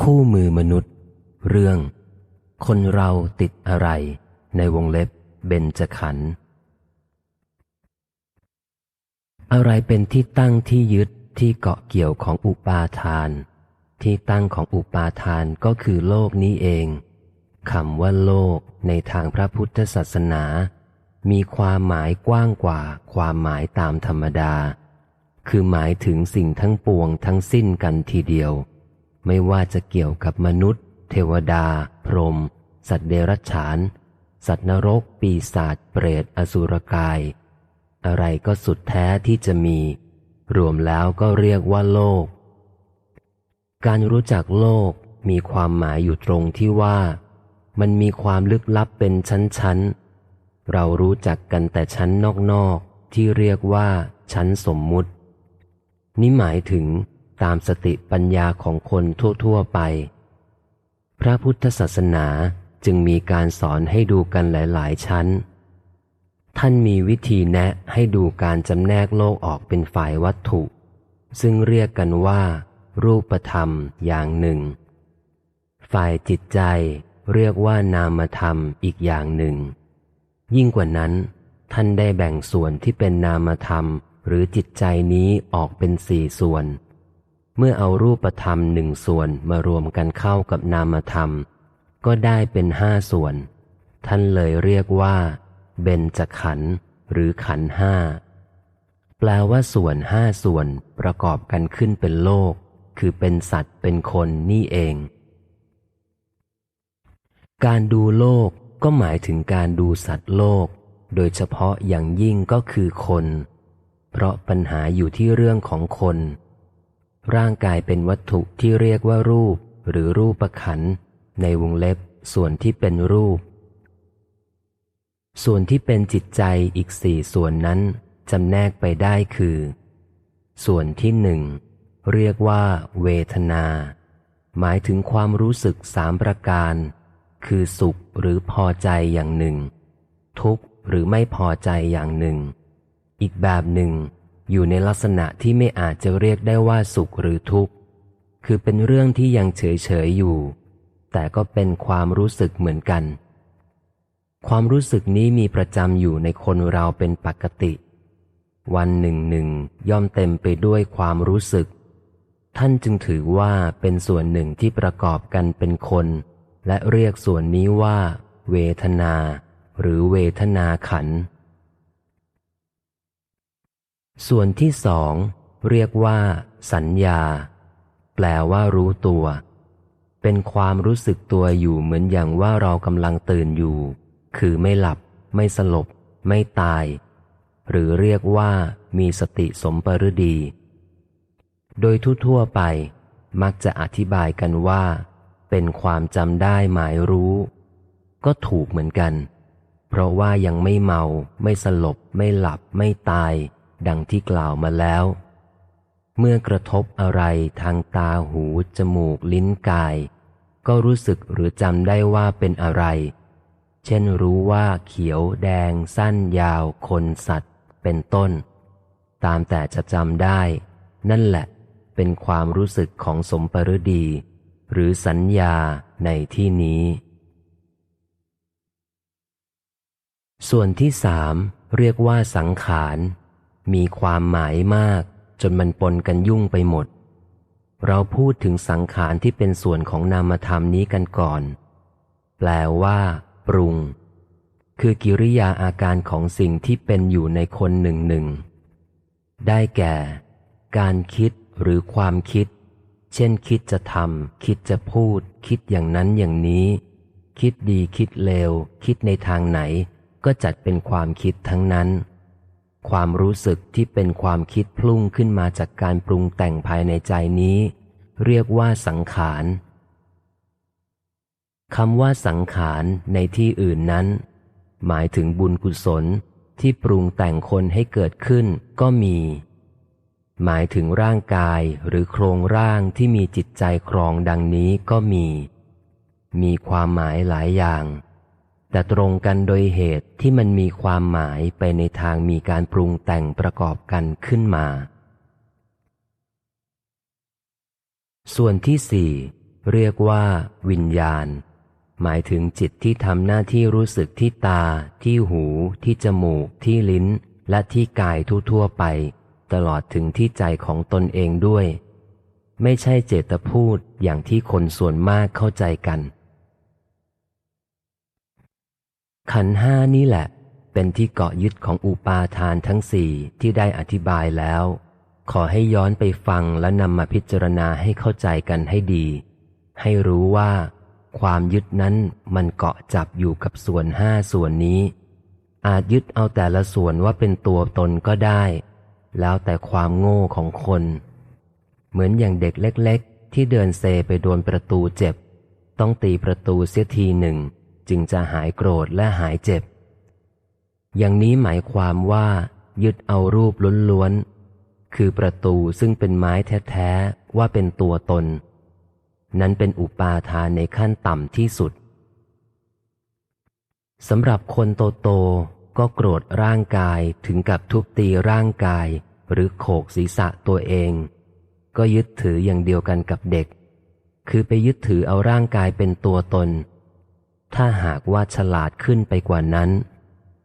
คู่มือมนุษย์ เรื่อง คนเราติดอะไร ในวงเล็บเบญจขันธ์อะไรเป็นที่ตั้งที่ยึดที่เกาะเกี่ยวของอุปาทาน ที่ตั้งของอุปาทานก็คือโลกนี้เองคำว่าโลกในทางพระพุทธศาสนา มีความหมายกว้างกว่าความหมายตามธรรมดา คือหมายถึงสิ่งทั้งปวงทั้งสิ้นกันทีเดียว ไม่ว่าจะเกี่ยวกับมนุษย์ เทวดา พรหมสัตว์เดรัจฉาน สัตว์นรก ปีศาจเปรตอสุรกาย อะไรก็สุดแท้ที่จะมี รวมแล้วก็เรียกว่าโลก การรู้จักโลกมีความหมายอยู่ตรงที่ว่า มันมีความลึกลับเป็นชั้นๆ เรารู้จักกันแต่ชั้นนอกๆ ที่เรียกว่าชั้นสมมุติ นี่หมายถึง ตามสติปัญญาของคนทั่ว ๆ ไป พระพุทธศาสนาจึงมีการสอนให้ดูกันหลาย ๆ ชั้น ท่านมีวิธีแนะให้ดูการจำแนกโลกออกเป็นฝ่ายวัตถุ ซึ่งเรียกกันว่า รูปธรรมอย่างหนึ่ง ฝ่ายจิตใจเรียกว่านามธรรมอีกอย่างหนึ่ง ยิ่งกว่านั้น ท่านได้แบ่งส่วนที่เป็นนามธรรมหรือจิตใจนี้ออกเป็นสี่ส่วน เมื่อเอารูปธรรมหนึ่งส่วนมารวมกันเข้ากับนามธรรม ก็ได้เป็นห้าส่วน ท่านเลยเรียกว่า เบญจขันธ์หรือขันธ์ห้าแปลว่าส่วนห้าส่วนประกอบกันขึ้นเป็นโลก คือเป็นสัตว์เป็นคนนี่เอง การดูโลกก็หมายถึงการดูสัตว์โลก โดยเฉพาะอย่างยิ่งก็คือคน เพราะปัญหาอยู่ที่เรื่องของคน ร่างกายเป็นวัตถุที่เรียกว่ารูป หรือรูปขัน ในวงเล็บส่วนที่เป็นรูป ส่วนที่เป็นจิตใจอีกสี่ส่วนนั้นจำแนกไปได้คือ ส่วนที่หนึ่งเรียกว่า เวทนา หมายถึงความรู้สึกสามประการ คือสุขหรือพอใจอย่างหนึ่ง ทุกข์หรือไม่พอใจอย่างหนึ่ง อีกแบบหนึ่ง อยู่ในลักษณะที่ไม่อาจจะเรียกได้ว่าสุขหรือทุกข์ คือเป็นเรื่องที่ยังเฉยเฉยอยู่ แต่ก็เป็นความรู้สึกเหมือนกัน ความรู้สึกนี้มีประจำอยู่ในคนเราเป็นปกติ วันหนึ่งหนึ่งย่อมเต็มไปด้วยความรู้สึก ท่านจึงถือว่าเป็นส่วนหนึ่งที่ประกอบกันเป็นคน และเรียกส่วนนี้ว่า เวทนา หรือเวทนาขันธ์ ส่วนที่สองเรียกว่า สัญญา แปลว่ารู้ตัว เป็นความรู้สึกตัวอยู่เหมือนอย่างว่าเรากำลังตื่นอยู่ คือไม่หลับ ไม่สลบ ไม่ตาย หรือเรียกว่ามีสติสมปรดี โดยทั่วๆไป มักจะอธิบายกันว่า เป็นความจำได้หมายรู้ ก็ถูกเหมือนกัน เพราะว่ายังไม่เมา ไม่สลบ ไม่หลับ ไม่ตาย ดังที่กล่าวมาแล้ว เมื่อกระทบอะไรทางตาหู จมูกลิ้นกาย ก็รู้สึกหรือจำได้ว่าเป็นอะไร เช่นรู้ว่าเขียวแดง สั้นยาว คนสัตว์ เป็นต้น ตามแต่จะจำได้ นั่นแหละ เป็นความรู้สึกของสมปรดี หรือสัญญาในที่นี้ส่วนที่สามเรียกว่าสังขาร มีความหมายมาก จนมันปนกันยุ่งไปหมด เราพูดถึงสังขารที่เป็นส่วนของนามธรรมนี้กันก่อน แปลว่า ปรุง คือกิริยาอาการของสิ่งที่เป็นอยู่ในคนหนึ่งหนึ่ง ได้แก่ การคิดหรือความคิด เช่นคิดจะทำคิดจะพูด คิดอย่างนั้นอย่างนี้ คิดดีคิดเลว คิดในทางไหน ก็จัดเป็นความคิดทั้งนั้น ความรู้สึกที่เป็นความคิดพลุ่งขึ้นมาจากการปรุงแต่งภายในใจนี้ เรียกว่าสังขารคำว่าสังขารในที่อื่นนั้น หมายถึงบุญกุศลที่ปรุงแต่งคนให้เกิดขึ้นก็มี หมายถึงร่างกายหรือโครงร่างที่มีจิตใจครองดังนี้ก็มี มีความหมายหลายอย่าง แต่ตรงกันโดยเหตุที่มันมีความหมายไปในทางมีการปรุงแต่งประกอบกันขึ้นมา ส่วนที่สี่เรียกว่า วิญญาณ หมายถึงจิตที่ทำหน้าที่รู้สึกที่ตา ที่หู ที่จมูก ที่ลิ้น และที่กายทั่วๆไป ตลอดถึงที่ใจของตนเองด้วย ไม่ใช่เจตพูดอย่างที่คนส่วนมากเข้าใจกัน ขันห้านี่แหละ เป็นที่เกาะยึดของอุปาทานทั้งสี่ที่ได้อธิบายแล้ว ขอให้ย้อนไปฟังและนำมาพิจารณาให้เข้าใจกันให้ดี ให้รู้ว่า ความยึดนั้นมันเกาะจับอยู่กับส่วนห้าส่วนนี้ อาจยึดเอาแต่ละส่วนว่าเป็นตัวตนก็ได้ แล้วแต่ความโง่ของคน เหมือนอย่างเด็กเล็ก ๆ ที่เดินเซไปโดนประตูเจ็บ ต้องตีประตูเสียทีหนึ่ง จึงจะหายโกรธและหายเจ็บ อย่างนี้หมายความว่า ยึดเอารูปล้วนๆ คือประตูซึ่งเป็นไม้แท้ๆ ว่าเป็นตัวตน นั้นเป็นอุปาทานในขั้นต่ำที่สุดสำหรับคนโตๆก็โกรธร่างกายถึงกับทุบตีร่างกาย หรือโขกศีรษะตัวเอง ก็ยึดถืออย่างเดียวกันกับเด็ก คือไปยึดถือเอาร่างกายเป็นตัวตน ถ้าหากว่าฉลาดขึ้นไปกว่านั้น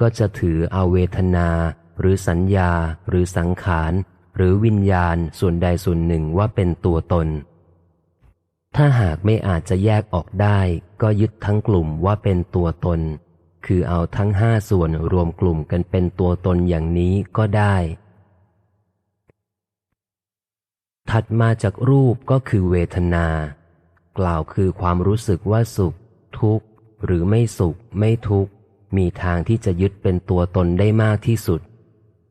ก็จะถือเอาเวทนา หรือสัญญา หรือสังขาร หรือวิญญาณส่วนใดส่วนหนึ่งว่าเป็นตัวตน ถ้าหากไม่อาจจะแยกออกได้ ก็ยึดทั้งกลุ่มว่าเป็นตัวตน คือเอาทั้งห้าส่วนรวมกลุ่มกันเป็นตัวตนอย่างนี้ก็ได้ ถัดมาจากรูปก็คือเวทนา กล่าวคือความรู้สึกว่าสุข ทุกข์ หรือไม่สุขไม่ทุกข์ มีทางที่จะยึดเป็นตัวตนได้มากที่สุด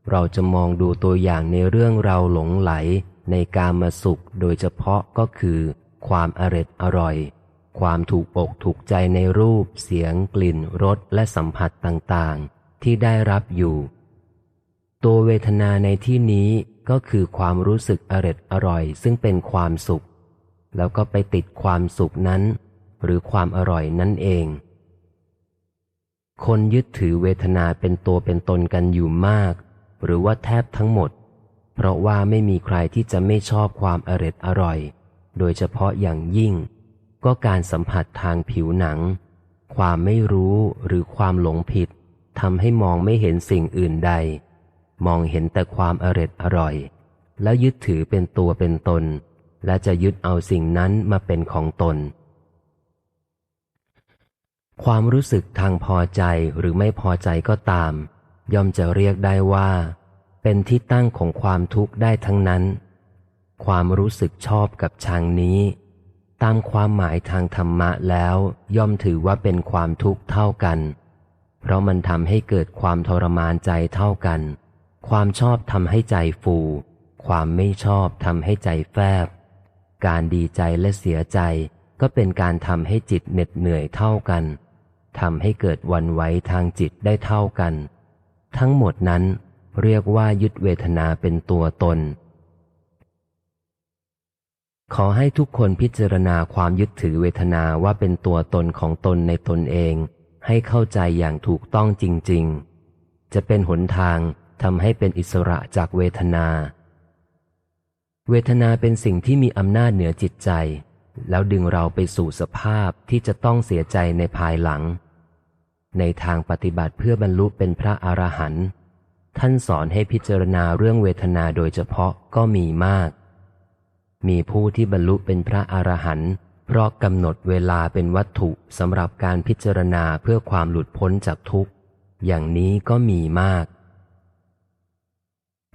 เราจะมองดูตัวอย่างในเรื่องเราหลงไหลในการมาสุขโดยเฉพาะก็คือ ความอร็ดอร่อย ความถูกอกถูกใจในรูป เสียง กลิ่นรสและสัมผัสต่างๆ ที่ได้รับอยู่ ตัวเวทนาในที่นี้ก็คือความรู้สึกอร็ดอร่อย ซึ่งเป็นความสุข แล้วก็ไปติดความสุขนั้น หรือความอร่อยนั่นเอง คนยึดถือเวทนาเป็นตัวเป็นตนกันอยู่มาก หรือว่าแทบทั้งหมด เพราะว่าไม่มีใครที่จะไม่ชอบความอร็ดอร่อย โดยเฉพาะอย่างยิ่ง ก็การสัมผัสทางผิวหนัง ความไม่รู้หรือความหลงผิดทำให้มองไม่เห็นสิ่งอื่นใด มองเห็นแต่ความอร็ดอร่อย แล้วยึดถือเป็นตัวเป็นตน และจะยึดเอาสิ่งนั้นมาเป็นของตน ความรู้สึกทางพอใจหรือไม่พอใจก็ตาม ย่อมจะเรียกได้ว่า เป็นที่ตั้งของความทุกข์ได้ทั้งนั้น ความรู้สึกชอบกับชังนี้ ตามความหมายทางธรรมะแล้วย่อมถือว่าเป็นความทุกข์เท่ากัน เพราะมันทำให้เกิดความทรมานใจเท่ากัน ความชอบทำให้ใจฟู ความไม่ชอบทำให้ใจแฟบ การดีใจและเสียใจ ก็เป็นการทำให้จิตเหน็ดเหนื่อยเท่ากันทำให้เกิดวันไหวทางจิตได้เท่ากัน ทั้งหมดนั้นเรียกว่ายึดเวทนาเป็นตัวตน ขอให้ทุกคนพิจารณาความยึดถือเวทนาว่าเป็นตัวตนของตนในตนเอง ให้เข้าใจอย่างถูกต้องจริง ๆ จะเป็นหนทางทำให้เป็นอิสระจากเวทนา เวทนาเป็นสิ่งที่มีอำนาจเหนือจิตใจ แล้วดึงเราไปสู่สภาพที่จะต้องเสียใจในภายหลัง ในทางปฏิบัติเพื่อบรรลุเป็นพระอรหันต์ท่านสอนให้พิจารณาเรื่องเวทนาโดยเฉพาะก็มีมาก มีผู้ที่บรรลุเป็นพระอรหันต์เพราะกำหนดเวลาเป็นวัตถุสำหรับการพิจารณาเพื่อความหลุดพ้นจากทุกข์ อย่างนี้ก็มีมาก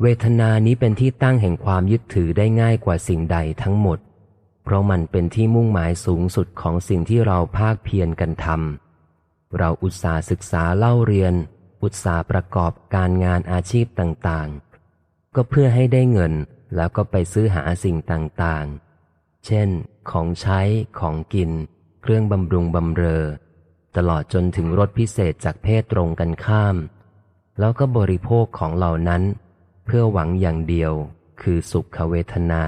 เวทนานี้เป็นที่ตั้งแห่งความยึดถือได้ง่ายกว่าสิ่งใดทั้งหมด เพราะมันเป็นที่มุ่งหมายสูงสุดของสิ่งที่เราภาคเพียรกันทำเราอุตสาห์ศึกษาเล่าเรียน อุตสาห์ประกอบการงานอาชีพต่างๆ ก็เพื่อให้ได้เงินแล้วก็ไปซื้อหาสิ่งต่างๆ เช่น ของใช้ของกิน เครื่องบำรุงบำเรอ ตลอดจนถึงรถพิเศษจากเพศตรงกันข้าม แล้วก็บริโภคของเหล่านั้น เพื่อหวังอย่างเดียวคือสุขเวทนา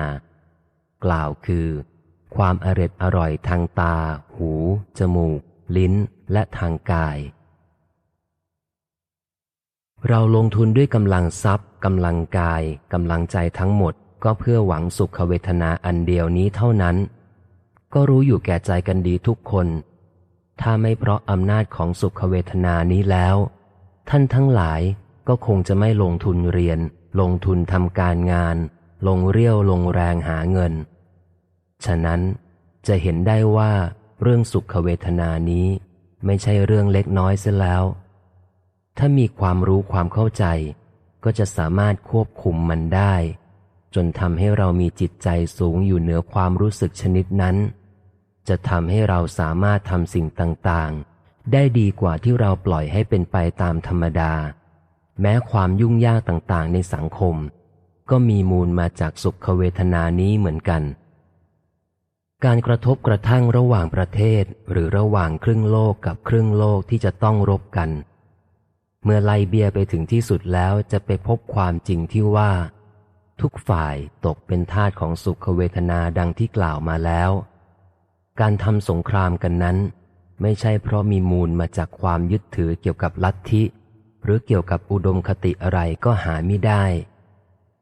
กล่าวคือ ความอร็ดอร่อยทางตา หู จมูก ลิ้น และทางกาย เราลงทุนด้วยกำลังทรัพย์กำลังกายกำลังใจทั้งหมด ก็เพื่อหวังสุขเวทนาอันเดียวนี้เท่านั้น ก็รู้อยู่แก่ใจกันดีทุกคน ถ้าไม่เพราะอำนาจของสุขเวทนานี้แล้ว ท่านทั้งหลายก็คงจะไม่ลงทุนเรียน ลงทุนทำการงาน ลงเรี่ยวลงแรงหาเงิน ฉะนั้นจะเห็นได้ว่าเรื่องสุขเวทนานี้ไม่ใช่เรื่องเล็กน้อยเสียแล้ว ถ้ามีความรู้ความเข้าใจ ก็จะสามารถควบคุมมันได้ จนทำให้เรามีจิตใจสูงอยู่เหนือความรู้สึกชนิดนั้น จะทำให้เราสามารถทำสิ่งต่างๆ ได้ดีกว่าที่เราปล่อยให้เป็นไปตามธรรมดา แม้ความยุ่งยากต่างๆ ในสังคม ก็มีมูลมาจากสุขเวทนานี้เหมือนกัน การกระทบกระทั่งระหว่างประเทศหรือระหว่างครึ่งโลกกับครึ่งโลกที่จะต้องรบกัน เมื่อไล่เบียไปถึงที่สุดแล้วจะไปพบความจริงที่ว่า ทุกฝ่ายตกเป็นทาสของสุขเวทนาดังที่กล่าวมาแล้ว การทำสงครามกันนั้น ไม่ใช่เพราะมีมูลมาจากความยึดถือเกี่ยวกับลัทธิ หรือเกี่ยวกับอุดมคติอะไรก็หาไม่ได้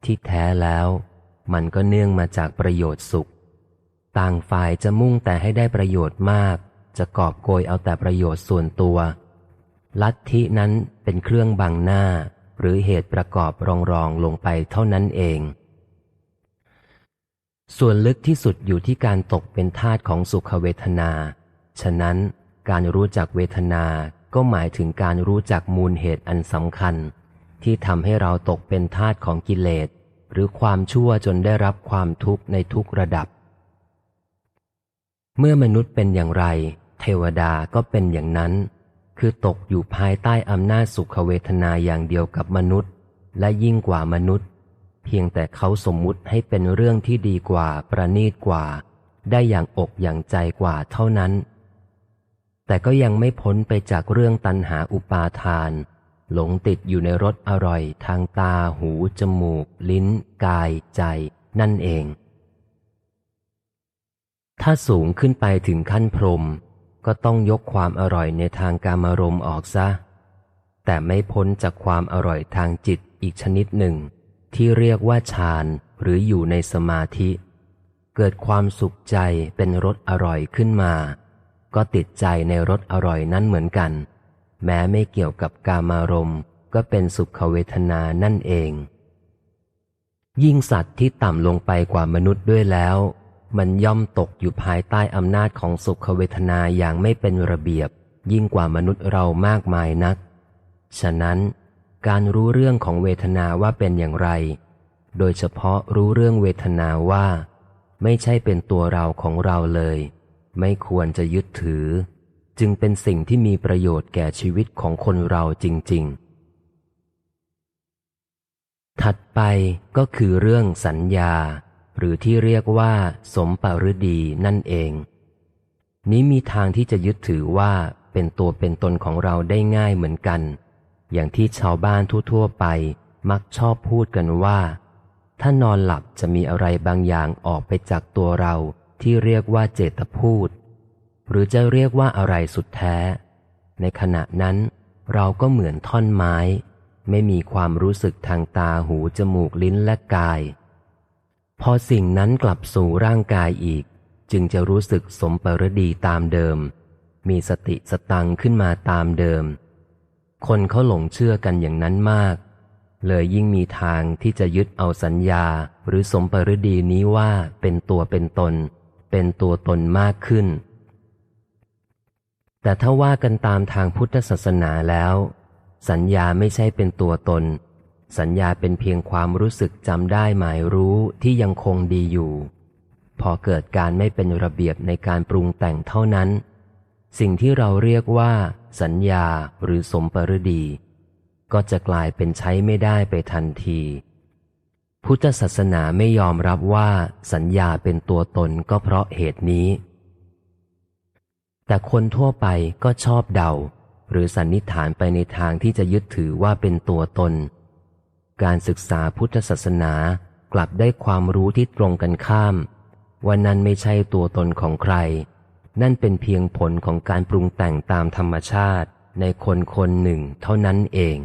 ที่แท้แล้ว มันก็เนื่องมาจากประโยชน์สุข ต่างฝ่ายจะมุ่งแต่ให้ได้ประโยชน์มาก จะกอบโกยเอาแต่ประโยชน์ส่วนตัว ลัทธินั้นเป็นเครื่องบังหน้า หรือเหตุประกอบรองรองลงไปเท่านั้นเอง ส่วนลึกที่สุดอยู่ที่การตกเป็นทาสของสุขเวทนา ฉะนั้นการรู้จักเวทนาก็หมายถึงการรู้จักมูลเหตุอันสำคัญ ที่ทำให้เราตกเป็นทาสของกิเลส หรือความชั่วจนได้รับความทุกข์ในทุกระดับ เมื่อมนุษย์เป็นอย่างไร เทวดาก็เป็นอย่างนั้น คือตกอยู่ภายใต้อำนาจสุขเวทนาอย่างเดียวกับมนุษย์ และยิ่งกว่ามนุษย์ เพียงแต่เขาสมมุติให้เป็นเรื่องที่ดีกว่าประณีตกว่า ได้อย่างอกอย่างใจกว่าเท่านั้นแต่ก็ยังไม่พ้นไปจากเรื่องตันหาอุปาทาน หลงติดอยู่ในรสอร่อยทางตาหู จมูก ลิ้น กาย ใจ นั่นเอง ถ้าสูงขึ้นไปถึงขั้นพรม ก็ต้องยกความอร่อยในทางการมารมออกซะ แต่ไม่พ้นจากความอร่อยทางจิตอีกชนิดหนึ่ง ที่เรียกว่าฌานหรืออยู่ในสมาธิ เกิดความสุขใจเป็นรสอร่อยขึ้นมา ก็ติดใจในรสอร่อยนั้นเหมือนกัน แม้ไม่เกี่ยวกับกามารมณ์ก็เป็นสุขเวทนานั่นเอง ยิ่งสัตว์ที่ต่ำลงไปกว่ามนุษย์ด้วยแล้ว มันย่อมตกอยู่ภายใต้อำนาจของสุขเวทนาอย่างไม่เป็นระเบียบ ยิ่งกว่ามนุษย์เรามากมายนัก ฉะนั้น การรู้เรื่องของเวทนาว่าเป็นอย่างไร โดยเฉพาะรู้เรื่องเวทนาว่า ไม่ใช่เป็นตัวเราของเราเลย ไม่ควรจะยึดถือ จึงเป็นสิ่งที่มีประโยชน์แก่ชีวิตของคนเราจริง ๆ ถัดไปก็คือเรื่องสัญญา หรือที่เรียกว่า สมปรดีนั่นเอง นี้มีทางที่จะยึดถือว่าเป็นตัวเป็นตนของเราได้ง่ายเหมือนกัน อย่างที่ชาวบ้านทั่วๆไปมักชอบพูดกันว่า ถ้านอนหลับจะมีอะไรบางอย่างออกไปจากตัวเราที่เรียกว่าเจตพูด หรือจะเรียกว่าอะไรสุดแท้ ในขณะนั้นเราก็เหมือนท่อนไม้ ไม่มีความรู้สึกทางตาหูจมูกลิ้นและกาย พอสิ่งนั้นกลับสู่ร่างกายอีก จึงจะรู้สึกสมปรดีตามเดิม มีสติสตังขึ้นมาตามเดิม คนเขาหลงเชื่อกันอย่างนั้นมาก เลยยิ่งมีทางที่จะยึดเอาสัญญาหรือสมปรดีนี้ว่าเป็นตัวเป็นตน เป็นตัวตนมากขึ้น แต่ถ้าว่ากันตามทางพุทธศาสนาแล้ว สัญญาไม่ใช่เป็นตัวตน สัญญาเป็นเพียงความรู้สึกจำได้หมายรู้ที่ยังคงดีอยู่ พอเกิดการไม่เป็นระเบียบในการปรุงแต่งเท่านั้น สิ่งที่เราเรียกว่า สัญญาหรือสมปรดี ก็จะกลายเป็นใช้ไม่ได้ไปทันที พุทธศาสนาไม่ยอมรับว่าสัญญาเป็นตัวตนก็เพราะเหตุนี้ แต่คนทั่วไปก็ชอบเดา หรือสันนิษฐานไปในทางที่จะยึดถือว่าเป็นตัวตน การศึกษาพุทธศาสนากลับได้ความรู้ที่ตรงกันข้าม ว่านั่นไม่ใช่ตัวตนของใคร นั่นเป็นเพียงผลของการปรุงแต่งตามธรรมชาติในคนคนหนึ่งเท่านั้นเอง